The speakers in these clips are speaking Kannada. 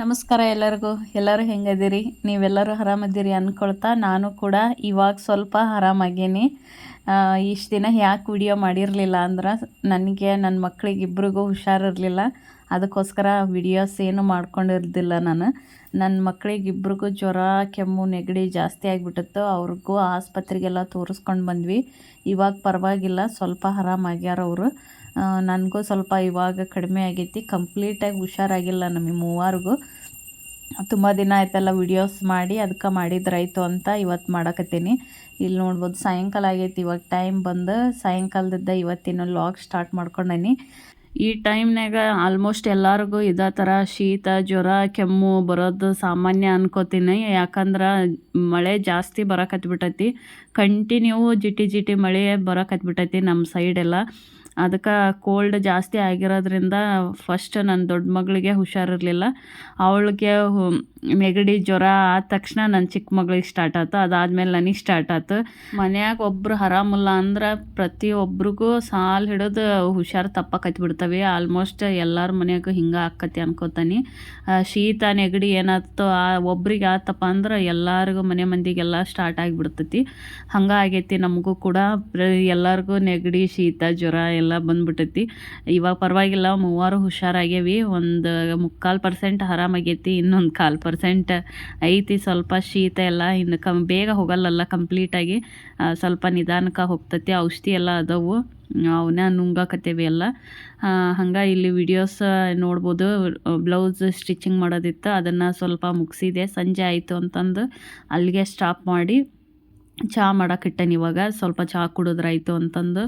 ನಮಸ್ಕಾರ ಎಲ್ಲರಿಗೂ. ಎಲ್ಲರೂ ಹೆಂಗದಿರಿ? ನೀವೆಲ್ಲರೂ ಆರಾಮದಿರಿ ಅಂದ್ಕೊಳ್ತಾ ನಾನು ಕೂಡ ಇವಾಗ ಸ್ವಲ್ಪ ಆರಾಮಾಗೇನಿ. ಇಷ್ಟು ದಿನ ಯಾಕೆ ವಿಡಿಯೋ ಮಾಡಿರಲಿಲ್ಲ ಅಂದ್ರೆ ನನಗೆ ನನ್ನ ಮಕ್ಕಳಿಗೆ ಇಬ್ರಿಗೂ ಹುಷಾರಿರಲಿಲ್ಲ. ಅದಕ್ಕೋಸ್ಕರ ವಿಡಿಯೋಸ್ ಏನು ಮಾಡ್ಕೊಂಡಿರ್ದಿಲ್ಲ ನಾನು. ನನ್ನ ಮಕ್ಕಳಿಗೆ ಇಬ್ರಿಗೂ ಜ್ವರ, ಕೆಮ್ಮು, ನೆಗಡಿ ಜಾಸ್ತಿ ಆಗಿಬಿಟ್ಟಿತ್ತು. ಅವ್ರಿಗೂ ಆಸ್ಪತ್ರೆಗೆಲ್ಲ ತೋರಿಸ್ಕೊಂಡು ಬಂದ್ವಿ. ಇವಾಗ ಪರವಾಗಿಲ್ಲ, ಸ್ವಲ್ಪ ಆರಾಮಾಗ್ಯಾರ ಅವರು. ನನಗೂ ಸ್ವಲ್ಪ ಇವಾಗ ಕಡಿಮೆ ಆಗೈತಿ. ಕಂಪ್ಲೀಟಾಗಿ ಹುಷಾರಾಗಿಲ್ಲ ನಮಗೆ ಮೂವರಿಗೂ. ತುಂಬ ದಿನ ಆಯ್ತಲ್ಲ ವಿಡಿಯೋಸ್ ಮಾಡಿ ಅದಕ್ಕೆ ಮಾಡಿದ್ರಾಯ್ತು ಅಂತ ಇವತ್ತು ಮಾಡಕತ್ತೀನಿ. ಇಲ್ಲಿ ನೋಡ್ಬೋದು ಸಾಯಂಕಾಲ ಆಗೈತಿ, ಇವಾಗ ಟೈಮ್ ಬಂದು ಸಾಯಂಕಾಲದಿಂದ ಇವತ್ತಿನ ಲಾಗ್ ಸ್ಟಾರ್ಟ್ ಮಾಡ್ಕೊಂಡೇನಿ. ಈ ಟೈಮ್ನಾಗ ಆಲ್ಮೋಸ್ಟ್ ಎಲ್ಲರಿಗೂ ಇದೇ ಥರ ಶೀತ, ಜ್ವರ, ಕೆಮ್ಮು ಬರೋದು ಸಾಮಾನ್ಯ ಅನ್ಕೋತೀನಿ. ಯಾಕಂದ್ರೆ ಮಳೆ ಜಾಸ್ತಿ ಬರಕತ್ಬಿಟ್ಟೈತಿ ಕಂಟಿನ್ಯೂ ಜಿಟಿ ಜಿಟಿ ಮಳೆ ಬರಕತ್ಬಿಟ್ಟೈತಿ ನಮ್ಮ ಸೈಡೆಲ್ಲ ಅದಕ್ಕೆ ಕೋಲ್ಡ್ ಜಾಸ್ತಿ ಆಗಿರೋದ್ರಿಂದ ಫಸ್ಟ್ ನನ್ನ ದೊಡ್ಡ ಮಗಳಿಗೆ ಹುಷಾರಿರಲಿಲ್ಲ ಅವಳಿಗೆ ನೆಗಡಿ ಜ್ವರ ಆದ ತಕ್ಷಣ ನನ್ನ ಚಿಕ್ಕ ಮಗಳಿಗೆ ಸ್ಟಾರ್ಟ್ ಆಯ್ತು. ಅದಾದ್ಮೇಲೆ ನನಗೆ ಸ್ಟಾರ್ಟ್ ಆಯ್ತು. ಮನ್ಯಾಗ ಒಬ್ಬರು ಹರಾಮಿಲ್ಲ ಅಂದ್ರೆ ಪ್ರತಿಯೊಬ್ಬರಿಗೂ ಸಾಲು ಹಿಡಿದು ಹುಷಾರು ತಪ್ಪಕತ್ತಿ ಬಿಡ್ತವೆ. ಆಲ್ಮೋಸ್ಟ್ ಎಲ್ಲರ ಮನೆಯಾಗೂ ಹಿಂಗೆ ಆಕತಿ ಅನ್ಕೋತಾನೆ. ಶೀತ, ನೆಗಡಿ ಏನಾಯ್ತು ಆ ಒಬ್ರಿಗೆ ಆತಪ್ಪ ಅಂದ್ರೆ ಎಲ್ಲರಿಗೂ ಮನೆ ಮಂದಿಗೆಲ್ಲ ಸ್ಟಾರ್ಟ್ ಆಗಿಬಿಡ್ತೈತಿ. ಹಂಗೆ ಆಗೈತಿ ನಮಗೂ ಕೂಡ. ಎಲ್ಲರಿಗೂ ನೆಗಡಿ, ಶೀತ, ಜ್ವರ ಎಲ್ಲ ಬಂದ್ಬಿಟ್ಟೈತಿ ಇವಾಗ ಪರವಾಗಿಲ್ಲ, ಮೂವರು ಹುಷಾರಾಗ್ಯವಿ, ಒಂದು ಮುಕ್ಕಾಲು ಪರ್ಸೆಂಟ್ ಆರಾಮಾಗೈತಿ, ಇನ್ನೊಂದು ಕಾಲು ಪರ್ಸೆಂಟ್ ಐತಿ ಸ್ವಲ್ಪ ಶೀತ ಎಲ್ಲ, ಇನ್ನು ಕಮ್, ಬೇಗ ಹೋಗಲ್ಲಲ್ಲ ಕಂಪ್ಲೀಟಾಗಿ ಸ್ವಲ್ಪ ನಿಧಾನಕ್ಕೆ ಹೋಗ್ತೈತಿ, ಔಷಧಿ ಎಲ್ಲ ಅದಾವು, ಅವನ್ನ ನುಂಗಾಕತ್ತೇವಿ ಎಲ್ಲ. ಹಂಗೆ ಇಲ್ಲಿ ವಿಡಿಯೋಸ್ ನೋಡ್ಬೋದು ಬ್ಲೌಸ್ ಸ್ಟಿಚಿಂಗ್ ಮಾಡೋದಿತ್ತು, ಅದನ್ನು ಸ್ವಲ್ಪ ಮುಗಿಸಿದೆ, ಸಂಜೆ ಆಯಿತು ಅಂತಂದು, ಅಲ್ಲಿಗೆ ಸ್ಟಾಪ್ ಮಾಡಿ. ಚಹಾ ಮಾಡೋಕ್ಕಿಟ್ಟೆನಿ ಇವಾಗ. ಸ್ವಲ್ಪ ಚಹಾ ಕುಡಿದ್ರಾಯ್ತು ಅಂತಂದು.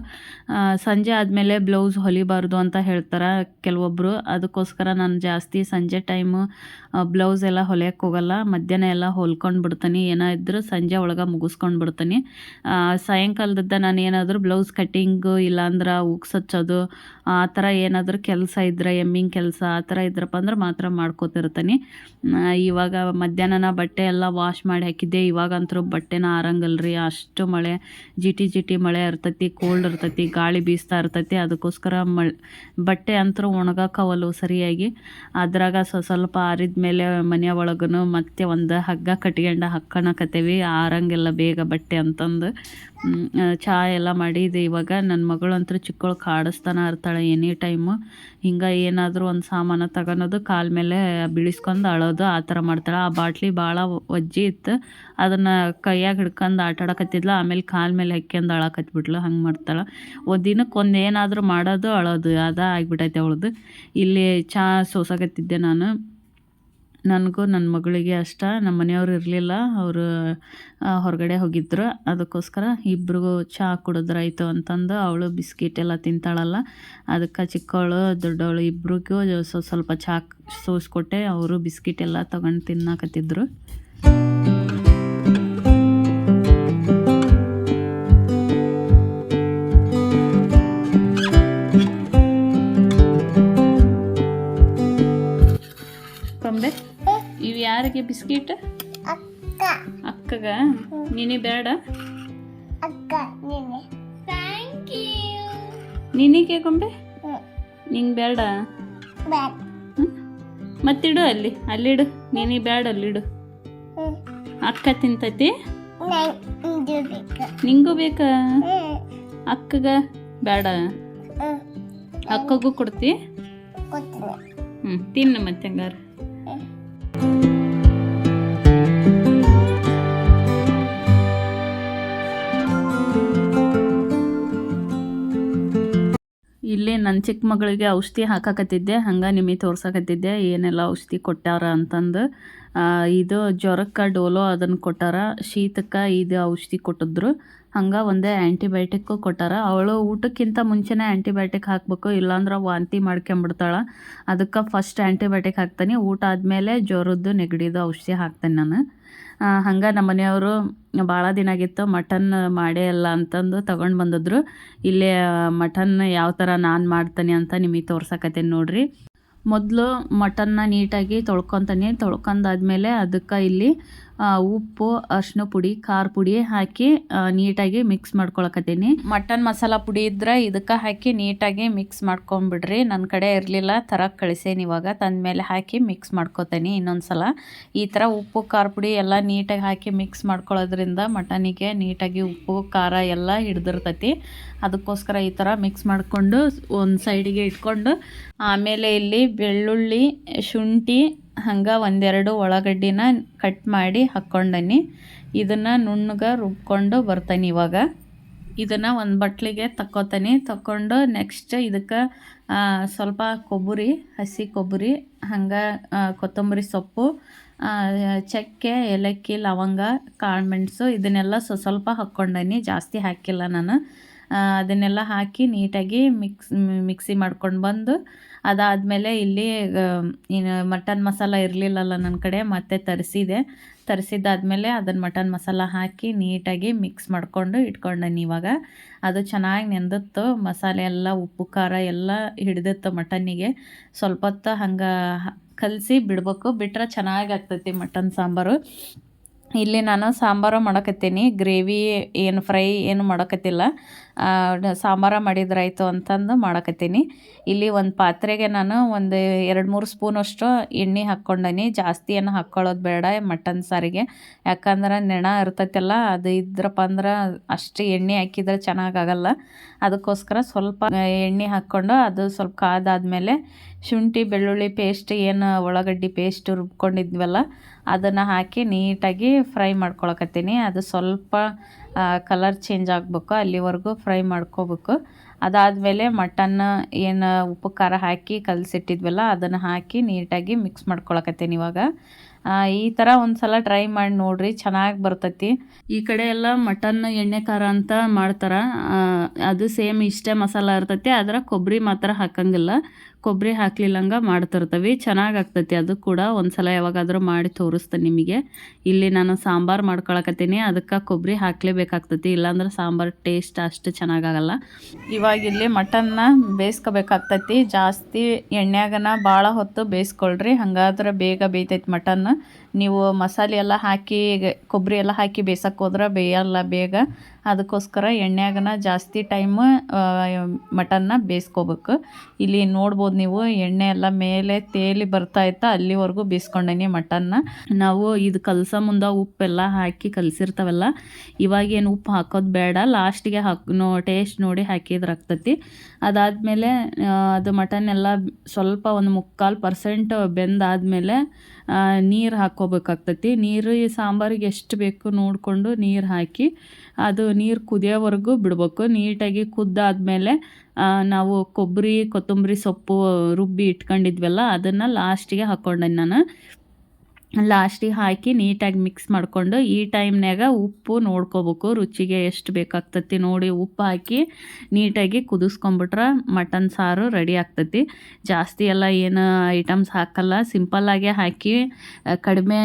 ಸಂಜೆ ಆದಮೇಲೆ ಬ್ಲೌಸ್ ಹೊಲಿಬಾರ್ದು ಅಂತ ಹೇಳ್ತಾರೆ ಕೆಲವೊಬ್ಬರು ಅದಕ್ಕೋಸ್ಕರ ನಾನು ಜಾಸ್ತಿ ಸಂಜೆ ಟೈಮು ಬ್ಲೌಸ್ ಎಲ್ಲ ಹೊಲಿಯೋಕ್ಕೆ ಹೋಗಲ್ಲ. ಮಧ್ಯಾಹ್ನ ಎಲ್ಲ ಹೊಲ್ಕೊಂಡು ಬಿಡ್ತೀನಿ. ಏನೋ ಸಂಜೆ ಒಳಗೆ ಮುಗಿಸ್ಕೊಂಡು ಬಿಡ್ತೀನಿ. ಸಾಯಂಕಾಲದ ನಾನು ಏನಾದರೂ ಬ್ಲೌಸ್ ಕಟ್ಟಿಂಗು ಇಲ್ಲಾಂದ್ರೆ ಉಕ್ಸ್ ಹಚ್ಚೋದು, ಆ ಥರ ಏನಾದರೂ ಕೆಲಸ ಇದ್ದರೆ ಎಮ್ಮಿಂಗ್ ಕೆಲಸ ಆ ಥರ ಇದ್ರಪ್ಪ ಅಂದ್ರೆ ಮಾತ್ರ ಮಾಡ್ಕೋತಿರ್ತೀನಿ. ಇವಾಗ ಮಧ್ಯಾಹ್ನ ಬಟ್ಟೆ ಎಲ್ಲ ವಾಶ್ ಮಾಡಿ ಹಾಕಿದ್ದೆ. ಇವಾಗಂತರೂ ಬಟ್ಟೆನ ಆರಂಗಲ್ರಿ ಅಷ್ಟು ಮಳೆ, ಜಿಟಿ ಜಿಟಿ ಮಳೆ ಇರ್ತೈತಿ ಕೋಲ್ಡ್ ಇರ್ತೈತಿ, ಗಾಳಿ ಬೀಸ್ತಾ ಇರ್ತೈತಿ, ಅದಕ್ಕೋಸ್ಕರ ಮಳೆ, ಬಟ್ಟೆ ಅಂತೂ ಒಣಗಾಕವಲ್ಲು ಸರಿಯಾಗಿ. ಅದ್ರಾಗ ಸ್ವಲ್ಪ ಆರಿದ ಮೇಲೆ ಮನೆ ಒಳಗೂ ಮತ್ತೆ ಒಂದು ಹಗ್ಗ ಕಟ್ಕೊಂಡು ಹಾಕ್ಕೊಳಕತ್ತೇವಿ ಆರಂಗೆಲ್ಲ ಬೇಗ ಬಟ್ಟೆ ಅಂತಂದು. ಚಹಾ ಎಲ್ಲ ಮಾಡಿದೆ ಇವಾಗ ನನ್ನ ಮಗಳಂತೂ ಚಿಕ್ಕವಳು ಕಾಡಿಸ್ತಾನ ಇರ್ತಾಳೆ ಎನಿ ಟೈಮು. ಹಿಂಗೆ ಏನಾದರೂ ಒಂದು ಸಾಮಾನು ತಗೊಳೋದು ಕಾಲ ಮೇಲೆ ಬೀಳಿಸ್ಕೊಂಡು ಅಳೋದು, ಆ ಥರ ಮಾಡ್ತಾಳೆ. ಆ ಬಾಟ್ಲಿ ಭಾಳ ಒಜ್ಜಿ ಇತ್ತು. ಅದನ್ನು ಕೈಯಾಗ ಹಿಡ್ಕೊಂಡು ಆಟ ಆಡಕತ್ತಿದ್ಲು ಆಮೇಲೆ ಕಾಲ ಮೇಲೆ ಹಾಕ್ಯಂದು ಅಳಕತ್ಬಿಟ್ಲು. ಹಂಗೆ ಮಾಡ್ತಾಳೆ. ಒಂದು ದಿನಕ್ಕೆ ಒಂದು ಮಾಡೋದು ಅಳೋದು. ಅದ ಆಗಿಬಿಟ್ಟೈತೆ ಅವಳದು. ಇಲ್ಲಿ ಚಹಾ ಸೋಸಾಕತ್ತಿದ್ದೆ ನಾನು. ನನಗೂ ನನ್ನ ಮಗಳಿಗೆ ಅಷ್ಟ. ನಮ್ಮ ಮನೆಯವ್ರು ಇರಲಿಲ್ಲ. ಅವರು ಹೊರಗಡೆ ಹೋಗಿದ್ರು. ಅದಕ್ಕೋಸ್ಕರ ಇಬ್ರಿಗೂ ಚಹಾ ಕುಡಿದ್ರಾಯ್ತು ಅಂತಂದು ಅವಳು ಬಿಸ್ಕಿಟ್ ಎಲ್ಲ ತಿಂತಾಳಲ್ಲ. ಅದಕ್ಕೆ ಚಿಕ್ಕವಳು ದೊಡ್ಡವಳು ಇಬ್ರಿಗೂ ಸ್ವಲ್ಪ ಚಹಾ ಸೋಸ್ಕೊಟ್ಟೆ. ಅವರು ಬಿಸ್ಕಿಟ್ ಎಲ್ಲ ತಗೊಂಡು ತಿನ್ನಕತ್ತಿದ್ರು. ಯಾರಿಗೆ ಬಿಸ್ಕಿಟ್? ಅಕ್ಕಗ? ನೀನೇ ಬೇಡ. ನಿನಗೆ ಕೊಂಬೆ ನಿಂಗೆ ಬೇಡ? ಮತ್ತಿಡು ಅಲ್ಲಿ ಅಲ್ಲಿಡು. ನೀನೇ ಬೇಡ ಅಲ್ಲಿಡು. ಅಕ್ಕ ತಿಂತೈತಿ? ನಿಂಗೂ ಬೇಕಾ? ಅಕ್ಕಗ ಬೇಡ. ಅಕ್ಕಗೂ ಕೊಡ್ತಿ? ಹ್ಞೂ ತಿನ್ನು ಮತ್ತೆ ಹಂಗಾರೆ. ಇಲ್ಲಿ ನನ್ನ ಚಿಕ್ಕ ಮಗಳಿಗೆ ಔಷಧಿ ಹಾಕಾಕತ್ತಿದ್ದೆ, ಹಂಗೆ ನಿಮಗೆ ತೋರ್ಸಕತ್ತಿದ್ದೆ, ಏನೆಲ್ಲ ಔಷಧಿ ಕೊಟ್ಟಾರ ಅಂತಂದು. ಇದು ಜ್ವರಕ್ಕೆ ಡೋಲೋ ಅದನ್ನು ಕೊಟ್ಟಾರ, ಶೀತಕ್ಕೆ ಇದು ಔಷಧಿ ಕೊಟ್ಟಿದ್ರು. ಹಂಗೆ ಒಂದೇ ಆ್ಯಂಟಿಬಯೋಟಿಕ್ಕು ಕೊಟ್ಟಾರ. ಅವಳು ಊಟಕ್ಕಿಂತ ಮುಂಚೆನೇ ಆ್ಯಂಟಿಬಯೋಟಿಕ್ ಹಾಕಬೇಕು, ಇಲ್ಲಾಂದ್ರೆ ವಾಂತಿ ಮಾಡ್ಕೊಂಬಿಡ್ತಾಳೆ. ಅದಕ್ಕೆ ಫಸ್ಟ್ ಆ್ಯಂಟಿಬಯೋಟಿಕ್ ಹಾಕ್ತಾನೆ, ಊಟ ಆದಮೇಲೆ ಜ್ವರದ್ದು ನೆಗಡಿದು ಔಷಧಿ ಹಾಕ್ತೇನೆ ನಾನು. ಹಂಗೆ ನಮ್ಮ ಮನೆಯವರು ಭಾಳ ದಿನ ಆಗಿತ್ತು ಮಟನ್ ಮಾಡೇ ಅಲ್ಲ ಅಂತಂದು ತಗೊಂಡು ಬಂದಿದ್ರು. ಇಲ್ಲೇ ಮಟನ್ ಯಾವ ಥರ ನಾನು ಮಾಡ್ತೀನಿ ಅಂತ ನಿಮಗೆ ತೋರ್ಸಕತ್ತೇನೆ ನೋಡ್ರಿ. ಮೊದಲು ಮಟನ್ನ ನೀಟಾಗಿ ತೊಳ್ಕೊತೀನಿ. ತೊಳ್ಕೊಂಡಾದ್ಮೇಲೆ ಅದಕ್ಕೆ ಇಲ್ಲಿ ಉಪ್ಪು ಅರ್ಶಿನ ಪುಡಿ, ಖಾರ ಪುಡಿ ಹಾಕಿ ನೀಟಾಗಿ ಮಿಕ್ಸ್ ಮಾಡ್ಕೊಳಕತ್ತೀನಿ. ಮಟನ್ ಮಸಾಲ ಪುಡಿ ಇದ್ರೆ ಇದಕ್ಕೆ ಹಾಕಿ ನೀಟಾಗಿ ಮಿಕ್ಸ್ ಮಾಡ್ಕೊಂಬಿಡ್ರಿ. ನನ್ನ ಕಡೆ ಇರಲಿಲ್ಲ ಥರ ಕಳಿಸೇನಿ ಇವಾಗ. ತಂದ ಮೇಲೆ ಹಾಕಿ ಮಿಕ್ಸ್ ಮಾಡ್ಕೊತೀನಿ ಇನ್ನೊಂದ್ಸಲ. ಈ ಥರ ಉಪ್ಪು, ಖಾರ ಪುಡಿ ಎಲ್ಲ ನೀಟಾಗಿ ಹಾಕಿ ಮಿಕ್ಸ್ ಮಾಡ್ಕೊಳ್ಳೋದ್ರಿಂದ ಮಟನಿಗೆ ನೀಟಾಗಿ ಉಪ್ಪು, ಖಾರ ಎಲ್ಲ ಹಿಡ್ದಿರ್ತೈತಿ. ಅದಕ್ಕೋಸ್ಕರ ಈ ಥರ ಮಿಕ್ಸ್ ಮಾಡಿಕೊಂಡು ಒಂದು ಸೈಡಿಗೆ ಇಟ್ಕೊಂಡು, ಆಮೇಲೆ ಇಲ್ಲಿ ಬೆಳ್ಳುಳ್ಳಿ, ಶುಂಠಿ ಹಂಗೆ ಒಂದೆರಡು ಉಳ್ಳಾಗಡ್ಡಿನ ಕಟ್ ಮಾಡಿ ಹಾಕ್ಕೊಂಡನಿ ಇದನ್ನು ನುಣ್ಣಗೆ ರುಬ್ಕೊಂಡು ಬರ್ತಾನೆ ಇವಾಗ. ಇದನ್ನು ಒಂದು ಬಟ್ಲಿಗೆ ತಕ್ಕೋತಾನೆ. ತಕ್ಕೊಂಡು ನೆಕ್ಸ್ಟ್ ಇದಕ್ಕೆ ಸ್ವಲ್ಪ ಕೊಬ್ಬರಿ, ಹಸಿ ಕೊಬ್ಬರಿ, ಹಂಗೆ ಕೊತ್ತಂಬರಿ ಸೊಪ್ಪು ಚಕ್ಕೆ, ಏಲಕ್ಕಿ, ಲವಂಗ ಕಾಳುಮೆಣಸು ಇದನ್ನೆಲ್ಲ ಸ್ವ ಸ್ವಲ್ಪ ಹಾಕ್ಕೊಂಡನಿ ಜಾಸ್ತಿ ಹಾಕಿಲ್ಲ ನಾನು. ಅದನ್ನೆಲ್ಲ ಹಾಕಿ ನೀಟಾಗಿ ಮಿಕ್ಸ್ ಮಿಕ್ಸಿ ಮಾಡ್ಕೊಂಡು ಬಂದು ಅದಾದಮೇಲೆ ಇಲ್ಲಿ ಏನು ಮಟನ್ ಮಸಾಲ ಇರಲಿಲ್ಲಲ್ಲ ನನ್ನ ಕಡೆ, ಮತ್ತೆ ತರಿಸಿದೆ. ತರಿಸಿದ್ದಾದಮೇಲೆ ಅದನ್ನು ಮಟನ್ ಮಸಾಲ ಹಾಕಿ ನೀಟಾಗಿ ಮಿಕ್ಸ್ ಮಾಡಿಕೊಂಡು ಇಟ್ಕೊಂಡೇನಿ ಇವಾಗ. ಅದು ಚೆನ್ನಾಗಿ ನೆಂದಿತ್ತು, ಮಸಾಲೆ ಎಲ್ಲ, ಉಪ್ಪು, ಖಾರ ಎಲ್ಲ ಹಿಡಿದಿತ್ತು ಮಟನ್ನಿಗೆ. ಸ್ವಲ್ಪ ಹೊತ್ತು ಹಂಗೆ ಕಲಸಿ ಬಿಡ್ಬೇಕು, ಬಿಟ್ರೆ ಚೆನ್ನಾಗಿ ಆಗ್ತೈತಿ ಮಟನ್ ಸಾಂಬಾರು. ಇಲ್ಲಿ ನಾನು ಸಾಂಬಾರು ಮಾಡಕತ್ತೀನಿ, ಗ್ರೇವಿ ಏನು, ಫ್ರೈ ಏನು ಮಾಡಕತ್ತಿಲ್ಲ. ಸಾಂಬಾರ ಮಾಡಿದ್ರಾಯ್ತು ಅಂತಂದು ಮಾಡಕತ್ತೀನಿ. ಇಲ್ಲಿ ಒಂದು ಪಾತ್ರೆಗೆ ನಾನು ಒಂದು ಎರಡು ಮೂರು ಸ್ಪೂನಷ್ಟು ಎಣ್ಣೆ ಹಾಕ್ಕೊಂಡೀನಿ. ಜಾಸ್ತಿ ಏನು ಹಾಕ್ಕೊಳ್ಳೋದು ಬೇಡ ಮಟನ್ ಸಾರಿಗೆ. ಯಾಕಂದ್ರೆ ನೆಣ ಇರ್ತೈತಲ್ಲ, ಅದು ಇದ್ರಪ್ಪ ಅಂದ್ರೆ ಅಷ್ಟು ಎಣ್ಣೆ ಹಾಕಿದ್ರೆ ಚೆನ್ನಾಗಾಗಲ್ಲ. ಅದಕ್ಕೋಸ್ಕರ ಸ್ವಲ್ಪ ಎಣ್ಣೆ ಹಾಕ್ಕೊಂಡು ಅದು ಸ್ವಲ್ಪ ಕಾದಾದಮೇಲೆ ಶುಂಠಿ, ಬೆಳ್ಳುಳ್ಳಿ ಪೇಸ್ಟ್, ಏನು ಉಳ್ಳಾಗಡ್ಡಿ ಪೇಸ್ಟ್ ರುಬ್ಕೊಂಡಿದ್ವಲ್ಲ, ಅದನ್ನು ಹಾಕಿ ನೀಟಾಗಿ ಫ್ರೈ ಮಾಡ್ಕೊಳಕತ್ತೀನಿ. ಅದು ಸ್ವಲ್ಪ ಕಲರ್ ಚೇಂಜ್ ಆಗಬೇಕು, ಅಲ್ಲಿವರೆಗೂ ಫ್ರೈ ಮಾಡ್ಕೋಬೇಕು. ಅದಾದಮೇಲೆ ಮಟನ್ ಏನು ಉಪ್ಪು, ಖಾರ ಹಾಕಿ ಕಲಸಿಟ್ಟಿದ್ವಲ್ಲ, ಅದನ್ನು ಹಾಕಿ ನೀಟಾಗಿ ಮಿಕ್ಸ್ ಮಾಡ್ಕೊಳಕತ್ತೇನೆ ಇವಾಗ. ಈ ಥರ ಒಂದು ಸಲ ಟ್ರೈ ಮಾಡಿ ನೋಡ್ರಿ, ಚೆನ್ನಾಗಿ ಬರ್ತೈತಿ. ಈ ಕಡೆ ಎಲ್ಲ ಮಟನ್ ಎಣ್ಣೆ, ಖಾರ ಅಂತ ಮಾಡ್ತಾರೆ. ಅದು ಸೇಮ್ ಇಷ್ಟೇ ಮಸಾಲ ಇರ್ತೈತಿ, ಆದ್ರೆ ಕೊಬ್ಬರಿ ಮಾತ್ರ ಹಾಕಂಗಿಲ್ಲ. ಕೊಬ್ಬರಿ ಹಾಕ್ಲಿಲ್ಲಂಗ ಮಾಡ್ತಿರ್ತವೆ. ಚೆನ್ನಾಗಿ ಆಗ್ತೈತಿ ಅದು ಕೂಡ. ಒಂದ್ಸಲ ಯಾವಾಗಾದರೂ ಮಾಡಿ ತೋರಿಸ್ತೇನೆ ನಿಮಗೆ. ಇಲ್ಲಿ ನಾನು ಸಾಂಬಾರು ಮಾಡ್ಕೊಳಕತ್ತೀನಿ. ಅದಕ್ಕೆ ಕೊಬ್ಬರಿ ಹಾಕ್ಲೇಬೇಕಾಗ್ತೈತಿ. ಇಲ್ಲಾಂದ್ರೆ ಸಾಂಬಾರು ಟೇಸ್ಟ್ ಅಷ್ಟು ಚೆನ್ನಾಗಾಗಲ್ಲ. ಇವಾಗ ಇಲ್ಲಿ ಮಟನ್ನ ಬೇಯಿಸ್ಕೋಬೇಕಾಗ್ತೈತಿ. ಜಾಸ್ತಿ ಎಣ್ಣೆಯಾಗನ ಭಾಳ ಹೊತ್ತು ಬೇಯಿಸ್ಕೊಳ್ರಿ. ಹಂಗಾದ್ರೆ ಬೇಗ ಬೇಯ್ತೈತಿ ಮಟನ್. ನೀವು ಮಸಾಲೆ ಎಲ್ಲ ಹಾಕಿ ಕೊಬ್ಬರಿ ಎಲ್ಲ ಹಾಕಿ ಬೇಯ್ಸಕ್ಕೆ ಹೋದ್ರೆ ಬೇಯಲ್ಲ ಬೇಗ. ಅದಕ್ಕೋಸ್ಕರ ಎಣ್ಣೆಗನ್ನ ಜಾಸ್ತಿ ಟೈಮ್ ಮಟನ್ನ ಬೇಯಿಸ್ಕೋಬೇಕು. ಇಲ್ಲಿ ನೋಡ್ಬೋದು ನೀವು ಎಣ್ಣೆ ಎಲ್ಲ ಮೇಲೆ ತೇಲಿ ಬರ್ತಾ ಇತ್ತಾ, ಅಲ್ಲಿವರೆಗೂ ಬೇಯಿಸ್ಕೊಂಡೇನಿ ಮಟನ್ನ. ನಾವು ಇದು ಕಲಸ ಮುಂದೆ ಉಪ್ಪೆಲ್ಲ ಹಾಕಿ ಕಲಸಿರ್ತಾವಲ್ಲ ಇವಾಗೇನು ಉಪ್ಪು ಹಾಕೋದು ಬೇಡ. ಲಾಸ್ಟಿಗೆ ಹಾಕಿ, ನೋ ಟೇಸ್ಟ್ ನೋಡಿ ಹಾಕಿದ್ರೆ ಆಗ್ತತಿ. ಅದಾದಮೇಲೆ ಅದು ಮಟನ್ ಎಲ್ಲ ಸ್ವಲ್ಪ ಒಂದು ಮುಕ್ಕಾಲು ಪರ್ಸೆಂಟ್ ಬೆಂದಾದಮೇಲೆ ನೀರು ಹಾಕ್ಕೋಬೇಕಾಗ್ತೈತಿ. ನೀರು, ಈ ಸಾಂಬಾರಿಗೆ ಎಷ್ಟು ಬೇಕು ನೋಡಿಕೊಂಡು ನೀರು ಹಾಕಿ, ಅದು ನೀರು ಕುದಿಯೋವರೆಗೂ ಬಿಡ್ಬೇಕು. ನೀಟಾಗಿ ಕುದ್ದಾದಮೇಲೆ ನಾವು ಕೊಬ್ಬರಿ, ಕೊತ್ತಂಬರಿ ಸೊಪ್ಪು ರುಬ್ಬಿ ಇಟ್ಕೊಂಡಿದ್ವಲ್ಲ, ಅದನ್ನು ಲಾಸ್ಟಿಗೆ ಹಾಕ್ಕೊಂಡೆ ನಾನು. ಲಾಸ್ಟಿಗೆ ಹಾಕಿ ನೀಟಾಗಿ ಮಿಕ್ಸ್ ಮಾಡಿಕೊಂಡು ಈ ಟೈಮ್ನಾಗ ಉಪ್ಪು ನೋಡ್ಕೋಬೇಕು. ರುಚಿಗೆ ಎಷ್ಟು ಬೇಕಾಗ್ತತಿ ನೋಡಿ ಉಪ್ಪು ಹಾಕಿ ನೀಟಾಗಿ ಕುದಿಸ್ಕೊಂಬಿಟ್ರೆ ಮಟನ್ ಸಾರು ರೆಡಿ ಆಗ್ತತಿ. ಜಾಸ್ತಿ ಎಲ್ಲ ಏನು ಐಟಮ್ಸ್ ಹಾಕಲ್ಲ. ಸಿಂಪಲ್ಲಾಗೆ ಹಾಕಿ ಕಡಿಮೆ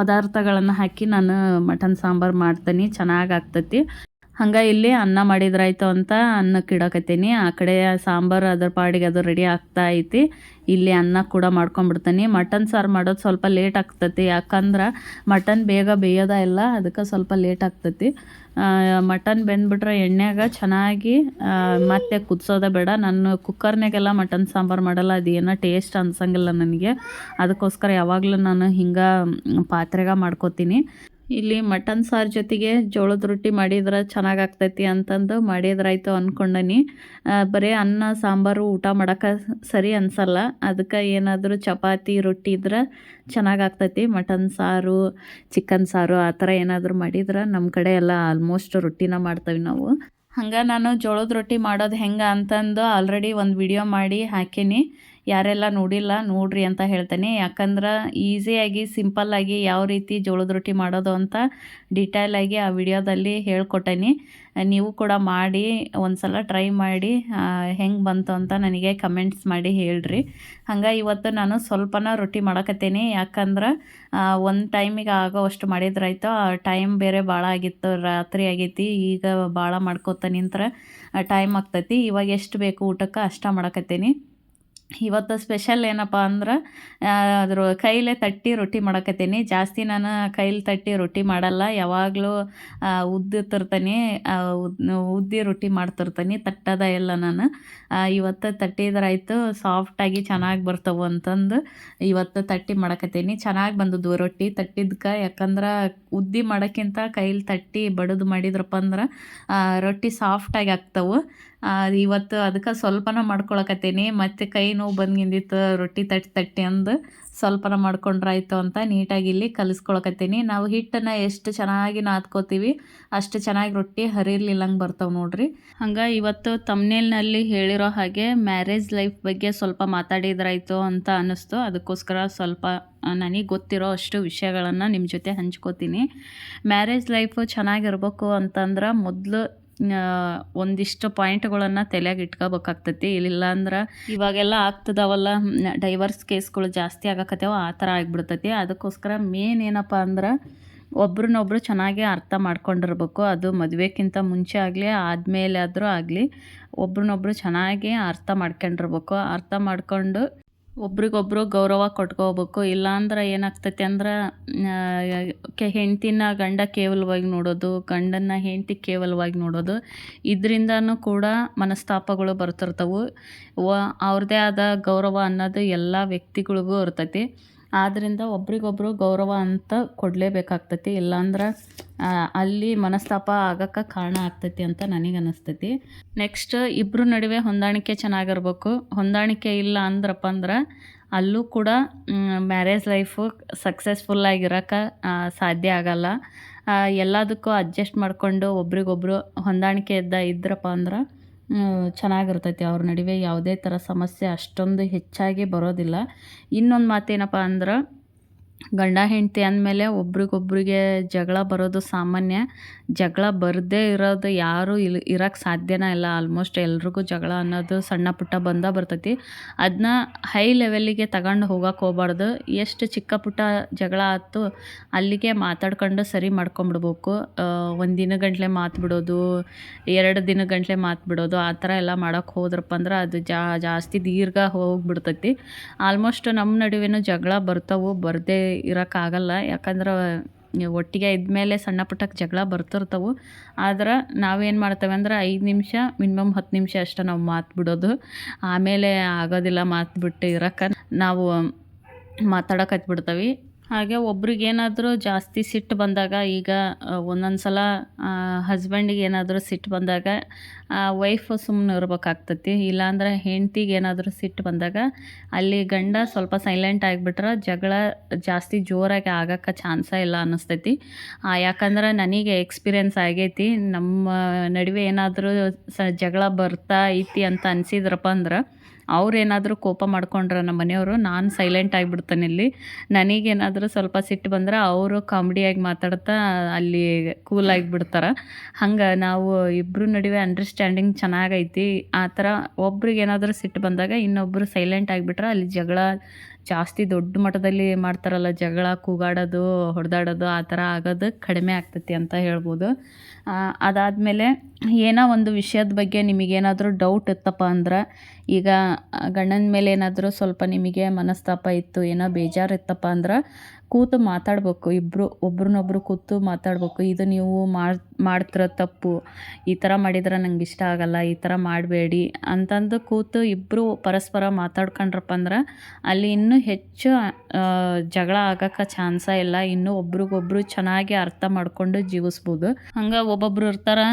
ಪದಾರ್ಥಗಳನ್ನು ಹಾಕಿ ನಾನು ಮಟನ್ ಸಾಂಬಾರು ಮಾಡ್ತೀನಿ. ಚೆನ್ನಾಗಿ ಆಗ್ತೈತಿ. ಹಂಗೆ ಇಲ್ಲಿ ಅನ್ನ ಮಾಡಿದ್ರಾಯ್ತು ಅಂತ ಅನ್ನಕ್ಕೆ ಇಡಕತ್ತೀನಿ. ಆ ಕಡೆ ಸಾಂಬಾರು ಅದ್ರ ಪಾಡಿಗೆ ಅದು ರೆಡಿ ಆಗ್ತಾ ಐತಿ. ಇಲ್ಲಿ ಅನ್ನ ಕೂಡ ಮಾಡ್ಕೊಂಡ್ಬಿಡ್ತೀನಿ. ಮಟನ್ ಸಾರು ಮಾಡೋದು ಸ್ವಲ್ಪ ಲೇಟ್ ಆಗ್ತತಿ. ಯಾಕಂದ್ರೆ ಮಟನ್ ಬೇಗ ಬೇಯೋದ ಇಲ್ಲ, ಅದಕ್ಕೆ ಸ್ವಲ್ಪ ಲೇಟ್ ಆಗ್ತತಿ. ಮಟನ್ ಬೆಂದ್ಬಿಟ್ರೆ ಎಣ್ಣೆಗ ಚೆನ್ನಾಗಿ ಮತ್ತೆ ಕುದಿಸೋದ ಬೇಡ. ನಾನು ಕುಕ್ಕರ್ನಾಗೆಲ್ಲ ಮಟನ್ ಸಾಂಬಾರು ಮಾಡಲ್ಲ. ಅದು ಏನೋ ಟೇಸ್ಟ್ ಅನ್ಸಂಗಿಲ್ಲ ನನಗೆ. ಅದಕ್ಕೋಸ್ಕರ ಯಾವಾಗಲೂ ನಾನು ಹಿಂಗೆ ಪಾತ್ರೆಗ ಮಾಡ್ಕೋತೀನಿ. ಇಲ್ಲಿ ಮಟನ್ ಸಾರು ಜೊತೆಗೆ ಜೋಳದ ರೊಟ್ಟಿ ಮಾಡಿದ್ರೆ ಚೆನ್ನಾಗಿ ಆಗ್ತೈತಿ ಅಂತಂದು ಮಾಡಿದ್ರಾಯ್ತು ಅಂದ್ಕೊಂಡನಿ ಬರೀ ಅನ್ನ, ಸಾಂಬಾರು ಊಟ ಮಾಡೋಕೆ ಸರಿ ಅನ್ಸಲ್ಲ. ಅದಕ್ಕೆ ಏನಾದರೂ ಚಪಾತಿ, ರೊಟ್ಟಿ ಇದ್ರೆ ಚೆನ್ನಾಗಿ ಆಗ್ತೈತಿ. ಮಟನ್ ಸಾರು, ಚಿಕನ್ ಸಾರು ಆ ಥರ ಏನಾದರೂ ಮಾಡಿದ್ರೆ ನಮ್ಮ ಕಡೆ ಎಲ್ಲ ಆಲ್ಮೋಸ್ಟ್ ರೊಟ್ಟಿನ ಮಾಡ್ತೇವೆ ನಾವು. ಹಂಗೆ ನಾನು ಜೋಳದ ರೊಟ್ಟಿ ಮಾಡೋದು ಹೆಂಗೆ ಅಂತಂದು ಆಲ್ರೆಡಿ ಒಂದು ವಿಡಿಯೋ ಮಾಡಿ ಹಾಕೀನಿ. ಯಾರೆಲ್ಲ ನೋಡಿಲ್ಲ ನೋಡ್ರಿ ಅಂತ ಹೇಳ್ತೇನೆ. ಯಾಕಂದ್ರೆ ಈಸಿಯಾಗಿ ಸಿಂಪಲ್ಲಾಗಿ ಯಾವ ರೀತಿ ಜೋಳದ ರೊಟ್ಟಿ ಮಾಡೋದು ಅಂತ ಡೀಟೇಲಾಗಿ ಆ ವಿಡಿಯೋದಲ್ಲಿ ಹೇಳ್ಕೊಟ್ಟೇನಿ. ನೀವು ಕೂಡ ಮಾಡಿ ಒಂದು ಸಲ ಟ್ರೈ ಮಾಡಿ ಹೆಂಗೆ ಬಂತು ಅಂತ ನನಗೆ ಕಮೆಂಟ್ಸ್ ಮಾಡಿ ಹೇಳ್ರಿ. ಹಂಗೆ ಇವತ್ತು ನಾನು ಸ್ವಲ್ಪನ ರೊಟ್ಟಿ ಮಾಡಕತ್ತೇನೆ. ಯಾಕಂದ್ರೆ ಒಂದು ಟೈಮಿಗೆ ಆಗೋವಷ್ಟು ಮಾಡಿದ್ರಾಯ್ತು. ಆ ಟೈಮ್ ಬೇರೆ ಭಾಳ ಆಗಿತ್ತು, ರಾತ್ರಿ ಆಗೈತಿ. ಈಗ ಭಾಳ ಮಾಡ್ಕೋತ ನಿಂತ್ರೆ ಟೈಮ್ ಆಗ್ತೈತಿ. ಇವಾಗ ಎಷ್ಟು ಬೇಕು ಊಟಕ್ಕೆ ಅಷ್ಟ ಮಾಡಕತ್ತೇನಿ. ಇವತ್ತು ಸ್ಪೆಷಲ್ ಏನಪ್ಪ ಅಂದ್ರೆ ಅದ್ರ ಕೈಲೇ ತಟ್ಟಿ ರೊಟ್ಟಿ ಮಾಡಕತ್ತೀನಿ. ಜಾಸ್ತಿ ನಾನು ಕೈಲಿ ತಟ್ಟಿ ರೊಟ್ಟಿ ಮಾಡಲ್ಲ. ಯಾವಾಗಲೂ ಉದ್ದು ತರ್ತೀನಿ ಉದ್ದಿ ರೊಟ್ಟಿ ಮಾಡ್ತಿರ್ತೀನಿ. ತಟ್ಟದ ಎಲ್ಲ ನಾನು. ಇವತ್ತು ತಟ್ಟಿದ್ರಾಯ್ತು ಸಾಫ್ಟಾಗಿ ಚೆನ್ನಾಗಿ ಬರ್ತವೆ ಅಂತಂದು ಇವತ್ತು ತಟ್ಟಿ ಮಾಡಕತ್ತೀನಿ. ಚೆನ್ನಾಗಿ ಬಂದದ್ದು ರೊಟ್ಟಿ ತಟ್ಟಿದ್ಕೆ. ಯಾಕಂದ್ರೆ ಉದ್ದಿ ಮಾಡೋಕ್ಕಿಂತ ಕೈಲಿ ತಟ್ಟಿ ಬಡದು ಮಾಡಿದ್ರಪ್ಪ ಅಂದ್ರೆ ರೊಟ್ಟಿ ಸಾಫ್ಟಾಗಿ ಆಗ್ತವೆ. ಇವತ್ತು ಅದಕ್ಕೆ ಸ್ವಲ್ಪನ ಮಾಡ್ಕೊಳಕತ್ತೀನಿ. ಮತ್ತು ಕೈ ನೋವು ಬಂದ್ಗಿಂದಿತ್ತು ರೊಟ್ಟಿ ತಟ್ಟಿ ತಟ್ಟಿ ಅಂದು ಸ್ವಲ್ಪನ ಮಾಡ್ಕೊಂಡ್ರಾಯ್ತು ಅಂತ ನೀಟಾಗಿ ಇಲ್ಲಿ ಕಲಿಸ್ಕೊಳಕತ್ತೀನಿ. ನಾವು ಹಿಟ್ಟನ್ನು ಎಷ್ಟು ಚೆನ್ನಾಗಿ ನಾದ್ಕೋತೀವಿ, ಅಷ್ಟು ಚೆನ್ನಾಗಿ ರೊಟ್ಟಿ ಹರಿರ್ಲಿಲ್ಲಂಗೆ ಬರ್ತಾವೆ ನೋಡ್ರಿ. ಹಂಗೆ ಇವತ್ತು ತಮ್ನೇಲ್ನಲ್ಲಿ ಹೇಳಿರೋ ಹಾಗೆ ಮ್ಯಾರೇಜ್ ಲೈಫ್ ಬಗ್ಗೆ ಸ್ವಲ್ಪ ಮಾತಾಡಿದ್ರಾಯ್ತು ಅಂತ ಅನ್ನಿಸ್ತು. ಅದಕ್ಕೋಸ್ಕರ ಸ್ವಲ್ಪ ನನಗೆ ಗೊತ್ತಿರೋ ಅಷ್ಟು ವಿಷಯಗಳನ್ನು ನಿಮ್ಮ ಜೊತೆ ಹಂಚ್ಕೋತೀನಿ. ಮ್ಯಾರೇಜ್ ಲೈಫು ಚೆನ್ನಾಗಿರ್ಬೇಕು ಅಂತಂದ್ರೆ ಮೊದಲು ಒಂದಿಷ್ಟು ಪಾಯಿಂಟ್ಗಳನ್ನು ತಲೆಯಾಗ ಇಟ್ಕೋಬೇಕಾಗ್ತೈತಿ. ಇಲ್ಲ ಅಂದ್ರೆ ಇವಾಗೆಲ್ಲ ಆಗ್ತದವಲ್ಲ ಡೈವರ್ಸ್ ಕೇಸ್ಗಳು ಜಾಸ್ತಿ ಆಗಕತ್ತೇವ ಆ ಥರ ಆಗಿಬಿಡ್ತೈತಿ. ಅದಕ್ಕೋಸ್ಕರ ಮೇನ್ ಏನಪ್ಪ ಅಂದ್ರೆ ಒಬ್ರನ್ನೊಬ್ರು ಚೆನ್ನಾಗಿ ಅರ್ಥ ಮಾಡ್ಕೊಂಡಿರ್ಬೇಕು. ಅದು ಮದುವೆಕ್ಕಿಂತ ಮುಂಚೆ ಆಗಲಿ ಆದಮೇಲೆ ಆದರೂ ಆಗಲಿ, ಒಬ್ರನ್ನೊಬ್ರು ಚೆನ್ನಾಗಿ ಅರ್ಥ ಮಾಡ್ಕೊಂಡಿರ್ಬೇಕು. ಅರ್ಥ ಮಾಡ್ಕೊಂಡು ಒಬ್ರಿಗೊಬ್ರು ಗೌರವ ಕೊಟ್ಕೋಬೇಕು ಇಲ್ಲಾಂದ್ರೆ ಏನಾಗ್ತೈತೆ ಅಂದ್ರೆ ಕೆ, ಹೆಂಡ್ತಿನ ಗಂಡ ಕೇವಲವಾಗಿ ನೋಡೋದು, ಗಂಡನ್ನ ಹೆಂಡತಿ ಕೇವಲವಾಗಿ ನೋಡೋದು, ಇದರಿಂದನೂ ಕೂಡ ಮನಸ್ತಾಪಗಳು ಬರ್ತಿರ್ತವೆ. ಅವ್ರದ್ದೇ ಆದ ಗೌರವ ಅನ್ನೋದು ಎಲ್ಲ ವ್ಯಕ್ತಿಗಳಿಗೂ ಇರ್ತೈತಿ. ಆದ್ದರಿಂದ ಒಬ್ರಿಗೊಬ್ಬರು ಗೌರವ ಅಂತ ಕೊಡಲೇಬೇಕಾಗ್ತತಿ. ಇಲ್ಲಾಂದ್ರೆ ಅಲ್ಲಿ ಮನಸ್ತಾಪ ಆಗಕ್ಕೆ ಕಾರಣ ಆಗ್ತೈತಿ ಅಂತ ನನಗೆ ಅನ್ನಿಸ್ತೈತಿ ನೆಕ್ಸ್ಟ್ ಇಬ್ಬರ ನಡುವೆ ಹೊಂದಾಣಿಕೆ ಚೆನ್ನಾಗಿರ್ಬೇಕು. ಹೊಂದಾಣಿಕೆ ಇಲ್ಲ ಅಂದ್ರಪ್ಪ ಅಂದ್ರೆ, ಅಲ್ಲೂ ಕೂಡ ಮ್ಯಾರೇಜ್ ಲೈಫು ಸಕ್ಸಸ್ಫುಲ್ಲಾಗಿರೋಕೆ ಸಾಧ್ಯ ಆಗಲ್ಲ. ಎಲ್ಲದಕ್ಕೂ ಅಡ್ಜಸ್ಟ್ ಮಾಡಿಕೊಂಡು ಒಬ್ರಿಗೊಬ್ರು ಹೊಂದಾಣಿಕೆ ಇದ್ದ, ಇದ್ರಪ್ಪ ಅಂದ್ರೆ ಚೆನ್ನಾಗಿರ್ತೈತಿ. ಅವ್ರ ನಡುವೆ ಯಾವುದೇ ಥರ ಸಮಸ್ಯೆ ಅಷ್ಟೊಂದು ಹೆಚ್ಚಾಗಿ ಬರೋದಿಲ್ಲ. ಇನ್ನೊಂದು ಮಾತೇನಪ್ಪ ಅಂದ್ರೆ, ಗಂಡ ಹೆಂಡತಿ ಅಂದಮೇಲೆ ಒಬ್ರಿಗೊಬ್ರಿಗೆ ಜಗಳ ಬರೋದು ಸಾಮಾನ್ಯ. ಜಗಳ ಬರದೇ ಇರೋದು ಯಾರೂ ಇಲ್ಲಿ ಇರೋಕ್ಕೆ ಸಾಧ್ಯನೇ ಇಲ್ಲ. ಆಲ್ಮೋಸ್ಟ್ ಎಲ್ರಿಗೂ ಜಗಳ ಅನ್ನೋದು ಸಣ್ಣ ಪುಟ್ಟ ಬಂದ ಬರ್ತೈತಿ. ಅದನ್ನ ಹೈ ಲೆವೆಲ್ಲಿಗೆ ತಗೊಂಡು ಹೋಗೋಕೆ ಹೋಗ್ಬಾರ್ದು. ಎಷ್ಟು ಚಿಕ್ಕ ಪುಟ್ಟ ಜಗಳ ಆಯ್ತು ಅಲ್ಲಿಗೆ ಮಾತಾಡ್ಕೊಂಡು ಸರಿ ಮಾಡ್ಕೊಂಬಿಡ್ಬೇಕು. ಒಂದು ದಿನ ಗಂಟಲೆ ಮಾತು ಬಿಡೋದು, ಎರಡು ದಿನ ಗಂಟಲೆ ಮಾತು ಬಿಡೋದು, ಆ ಥರ ಎಲ್ಲ ಮಾಡೋಕ್ಕೆ ಹೋದ್ರಪ್ಪ ಅಂದ್ರೆ ಅದು ಜಾ, ಜಾಸ್ತಿ ದೀರ್ಘ ಹೋಗಿಬಿಡ್ತೈತಿ. ಆಲ್ಮೋಸ್ಟ್ ನಮ್ಮ ನಡುವೆನೂ ಜಗಳ ಬರ್ತಾವೆ, ಬರದೇ ಇರೋಕ್ಕಾಗಲ್ಲ ಯಾಕಂದ್ರೆ ಒಟ್ಟಿಗೆ ಇದ್ಮೇಲೆ ಸಣ್ಣ ಪುಟ್ಟಕ್ಕೆ ಜಗಳ ಬರ್ತಿರ್ತವೆ. ಆದ್ರೆ ನಾವೇನು ಮಾಡ್ತೇವೆ ಅಂದ್ರೆ ಐದು ನಿಮಿಷ, ಮಿನಿಮಮ್ ಹತ್ತು ನಿಮಿಷ ಅಷ್ಟೇ ನಾವು ಮಾತು ಬಿಡೋದು. ಆಮೇಲೆ ಆಗೋದಿಲ್ಲ ಮಾತು ಬಿಟ್ಟು ಇರಕ್ಕೆ ನಾವು ಮಾತಾಡೋಕೆ ಹತ್ಬಿಡ್ತೀವಿ. ಹಾಗೆ ಒಬ್ರಿಗೇನಾದರೂ ಜಾಸ್ತಿ ಸಿಟ್ಟು ಬಂದಾಗ ಈಗ ಒಂದೊಂದು ಸಲ ಹಸ್ಬೆಂಡಿಗೆ ಏನಾದರೂ ಸಿಟ್ಟು ಬಂದಾಗ ವೈಫ್ ಸುಮ್ಮನೆ ಇರ್ಬೇಕಾಗ್ತೈತಿ. ಇಲ್ಲಾಂದ್ರೆ ಹೆಂಡ್ತಿಗೆ ಏನಾದರೂ ಸಿಟ್ಟು ಬಂದಾಗ ಅಲ್ಲಿ ಗಂಡ ಸ್ವಲ್ಪ ಸೈಲೆಂಟ್ ಆಗಿಬಿಟ್ರೆ ಜಗಳ ಜಾಸ್ತಿ ಜೋರಾಗಿ ಆಗಕ್ಕೆ ಚಾನ್ಸೇ ಇಲ್ಲ ಅನ್ನಿಸ್ತೈತಿ. ಯಾಕಂದ್ರೆ ನನಗೆ ಎಕ್ಸ್ಪೀರಿಯೆನ್ಸ್ ಆಗೈತಿ. ನಮ್ಮ ನಡುವೆ ಏನಾದರೂ ಸ ಜಗಳ ಬರ್ತಾ ಐತಿ ಅಂತ ಅನಿಸಿದ್ರಪ್ಪ ಅಂದ್ರೆ ಅವ್ರೇನಾದರೂ ಕೋಪ ಮಾಡ್ಕೊಂಡ್ರೆ ನಮ್ಮ ಮನೆಯವರು, ನಾನು ಸೈಲೆಂಟ್ ಆಗಿಬಿಡ್ತೇನೆ ಇಲ್ಲಿ. ನನಗೇನಾದರೂ ಸ್ವಲ್ಪ ಸಿಟ್ಟು ಬಂದ್ರೆ ಅವರು ಕಾಮಿಡಿಯಾಗಿ ಮಾತಾಡ್ತಾ ಅಲ್ಲಿ ಕೂಲ್ ಆಗಿಬಿಡ್ತಾರೆ. ಹಂಗೆ ನಾವು ಇಬ್ಬರು ನಡುವೆ ಅಂಡರ್ಸ್ಟ್ಯಾಂಡಿಂಗ್ ಚೆನ್ನಾಗೈತಿ. ಆ ಥರ ಒಬ್ರಿಗೇನಾದರೂ ಸಿಟ್ಟು ಬಂದಾಗ ಇನ್ನೊಬ್ಬರು ಸೈಲೆಂಟ್ ಆಗಿಬಿಟ್ರೆ ಅಲ್ಲಿ ಜಗಳ ಜಾಸ್ತಿ ದೊಡ್ಡ ಮಟ್ಟದಲ್ಲಿ ಮಾಡ್ತಾರಲ್ಲ, ಜಗಳ, ಕೂಗಾಡೋದು, ಹೊಡೆದಾಡೋದು, ಆ ಥರ ಆಗೋದು ಕಡಿಮೆ ಆಗ್ತೈತಿ ಅಂತ ಹೇಳ್ಬೋದು. ಅದಾದಮೇಲೆ ಏನೋ ಒಂದು ವಿಷಯದ ಬಗ್ಗೆ ನಿಮಗೇನಾದರೂ ಡೌಟ್ ಇತ್ತಪ್ಪ ಅಂದ್ರೆ, ಈಗ ಗಂಡನ ಮೇಲೆ ಏನಾದರೂ ಸ್ವಲ್ಪ ನಿಮಗೆ ಮನಸ್ತಾಪ ಇತ್ತು, ಏನೋ ಬೇಜಾರು ಇತ್ತಪ್ಪ ಅಂದ್ರೆ ಕೂತು ಮಾತಾಡ್ಬೇಕು ಇಬ್ಬರು ಒಬ್ರನ್ನೊಬ್ರು ಕೂತು ಮಾತಾಡ್ಬೇಕು, ಇದು ನೀವು ಮಾಡಿ, ಮಾಡ್ತಿರೋ ತಪ್ಪು, ಈ ಥರ ಮಾಡಿದ್ರೆ ನಂಗೆ ಇಷ್ಟ ಆಗಲ್ಲ, ಈ ಥರ ಮಾಡಬೇಡಿ ಅಂತಂದು ಕೂತು ಇಬ್ಬರು ಪರಸ್ಪರ ಮಾತಾಡ್ಕೊಂಡ್ರಪ್ಪ ಅಂದ್ರೆ ಅಲ್ಲಿ ಇನ್ನೂ ಹೆಚ್ಚು ಜಗಳ ಆಗಕ್ಕೆ ಚಾನ್ಸ ಇಲ್ಲ, ಇನ್ನೂ ಒಬ್ರಿಗೊಬ್ರು ಚೆನ್ನಾಗಿ ಅರ್ಥ ಮಾಡ್ಕೊಂಡು ಜೀವಿಸ್ಬೋದು. ಹಂಗೆ ಒಬ್ಬೊಬ್ರು ಇರ್ತಾರೆ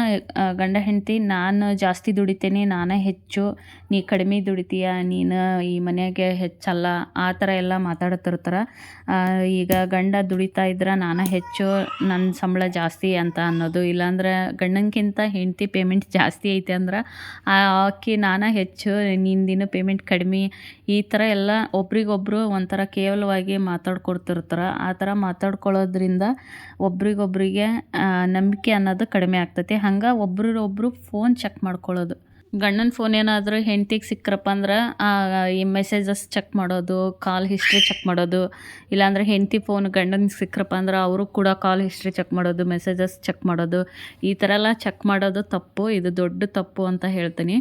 ಗಂಡ ಹೆಂಡತಿ, ನಾನು ಜಾಸ್ತಿ ದುಡಿತೀನಿ, ನಾನೇ ಹೆಚ್ಚು, ನೀ ಕಡಿಮೆ ದುಡಿತೀಯ, ನೀನು ಈ ಮನೆಗೆ ಹೆಚ್ಚಲ್ಲ, ಆ ಥರ ಎಲ್ಲ ಮಾತಾಡ್ತಿರ್ತಾರೆ. ಈಗ ಗಂಡ ದುಡಿತಾ ಇದ್ರೆ, ನಾನು ಹೆಚ್ಚು ನನ್ನ ಸಂಬಳ ಜಾಸ್ತಿ ಅಂತ ಅನ್ನೋದು. ಇಲ್ಲಾಂದ್ರೆ ಗಂಡನಕ್ಕಿಂತ ಹೆಂಡತಿ ಪೇಮೆಂಟ್ ಜಾಸ್ತಿ ಐತೆ ಅಂದ್ರೆ ಆಕೆ ನಾನು ಹೆಚ್ಚು ನಿಂದಿನ ಪೇಮೆಂಟ್ ಕಡಿಮೆ, ಈ ಥರ ಎಲ್ಲ ಒಬ್ರಿಗೊಬ್ರು ಒಂಥರ ಕೇವಲವಾಗಿ ಮಾತಾಡ್ಕೊಡ್ತಿರ್ತಾರೆ. ಆ ಥರ ಮಾತಾಡ್ಕೊಳ್ಳೋದ್ರಿಂದ ಒಬ್ರಿಗೊಬ್ರಿಗೆ ನಂಬಿಕೆ ಅನ್ನೋದು ಕಡಿಮೆ ಆಗ್ತೈತಿ. ಹಂಗೆ ಒಬ್ರೊಬ್ರು ಫೋನ್ ಚೆಕ್ ಮಾಡ್ಕೊಳ್ಳೋದು ಗಂಡನ ಫೋನ್ ಏನಾದರೂ ಹೆಂಡ್ತಿಗೆ ಸಿಕ್ಕರಪ್ಪ ಅಂದ್ರೆ ಈ ಮೆಸೇಜಸ್ ಚೆಕ್ ಮಾಡೋದು ಕಾಲ್ ಹಿಸ್ಟ್ರಿ ಚೆಕ್ ಮಾಡೋದು, ಇಲ್ಲಾಂದ್ರೆ ಹೆಂಡತಿ ಫೋನ್ ಗಂಡನಿಗೆ ಸಿಕ್ಕರಪ್ಪ ಅಂದ್ರೆ ಅವರು ಕೂಡ ಕಾಲ್ ಹಿಸ್ಟ್ರಿ ಚೆಕ್ ಮಾಡೋದು ಮೆಸೇಜಸ್ ಚೆಕ್ ಮಾಡೋದು, ಈ ಥರ ಎಲ್ಲ ಚೆಕ್ ಮಾಡೋದು ತಪ್ಪು, ಇದು ದೊಡ್ಡ ತಪ್ಪು ಅಂತ ಹೇಳ್ತೀನಿ.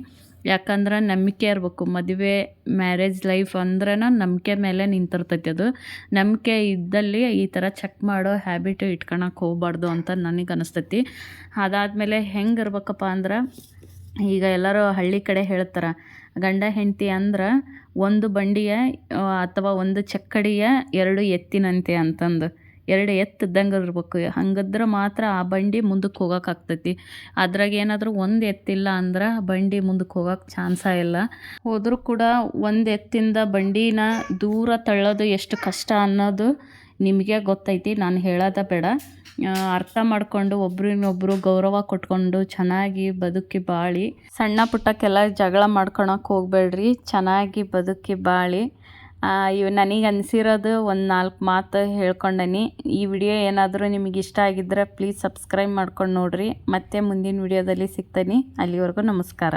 ಯಾಕಂದ್ರೆ ನಂಬಿಕೆ ಇರಬೇಕು. ಮದುವೆ ಮ್ಯಾರೇಜ್ ಲೈಫ್ ಅಂದ್ರೆ ನಂಬಿಕೆ ಮೇಲೆ ನಿಂತಿರ್ತೈತಿ ಅದು. ನಂಬಿಕೆ ಇದ್ದಲ್ಲಿ ಈ ಥರ ಚೆಕ್ ಮಾಡೋ ಹ್ಯಾಬಿಟ್ ಇಟ್ಕೊಳಕ್ಕೆ ಹೋಗ್ಬಾರ್ದು ಅಂತ ನನಗೆ ಅನಿಸ್ತೈತಿ. ಅದಾದಮೇಲೆ ಹೆಂಗೆ ಇರ್ಬೇಕಪ್ಪ ಅಂದ್ರೆ ಈಗ ಎಲ್ಲರೂ ಹಳ್ಳಿ ಕಡೆ ಹೇಳ್ತಾರೆ, ಗಂಡ ಹೆಂಡತಿ ಅಂದ್ರೆ ಒಂದು ಬಂಡಿಯ ಅಥವಾ ಒಂದು ಚಕ್ಕಡಿಯ ಎರಡು ಎತ್ತಿನಂತೆ ಅಂತಂದು. ಎರಡು ಎತ್ತು ಇದ್ದಂಗೆ ಇರ್ಬೇಕು. ಹಂಗಿದ್ರೆ ಮಾತ್ರ ಆ ಬಂಡಿ ಮುಂದಕ್ಕೆ ಹೋಗೋಕ್ಕಾಗ್ತೈತಿ ಆಗ್ತೈತಿ. ಅದ್ರಾಗ ಏನಾದರೂ ಒಂದು ಎತ್ತಿಲ್ಲ ಅಂದ್ರೆ ಬಂಡಿ ಮುಂದಕ್ಕೆ ಹೋಗೋಕೆ ಚಾನ್ಸ ಇಲ್ಲ. ಹೋದರೂ ಕೂಡ ಒಂದು ಎತ್ತಿಂದ ಬಂಡಿನ ದೂರ ತಳ್ಳೋದು ಎಷ್ಟು ಕಷ್ಟ ಅನ್ನೋದು ನಿಮಗೆ ಗೊತ್ತೈತಿ, ನಾನು ಹೇಳೋದ ಬೇಡ. ಅರ್ಥ ಮಾಡಿಕೊಂಡು ಒಬ್ರಿನೊಬ್ರು ಗೌರವ ಕೊಟ್ಕೊಂಡು ಚೆನ್ನಾಗಿ ಬದುಕಿ ಬಾಳಿ. ಸಣ್ಣ ಪುಟ್ಟಕ್ಕೆಲ್ಲ ಜಗಳ ಮಾಡ್ಕೊಳಕ್ಕೆ ಹೋಗ್ಬೇಡ್ರಿ, ಚೆನ್ನಾಗಿ ಬದುಕಿ ಬಾಳಿ. ಇವು ನನಗೆ ಅನಿಸಿರೋದು ಒಂದು ನಾಲ್ಕು ಮಾತು ಹೇಳ್ಕೊಂಡನಿ. ಈ ವಿಡಿಯೋ ಏನಾದರೂ ನಿಮಗೆ ಇಷ್ಟ ಆಗಿದ್ದರೆ ಪ್ಲೀಸ್ ಸಬ್ಸ್ಕ್ರೈಬ್ ಮಾಡ್ಕೊಂಡು ನೋಡಿರಿ. ಮತ್ತೆ ಮುಂದಿನ ವಿಡಿಯೋದಲ್ಲಿ ಸಿಗ್ತೀನಿ. ಅಲ್ಲಿವರೆಗೂ ನಮಸ್ಕಾರ.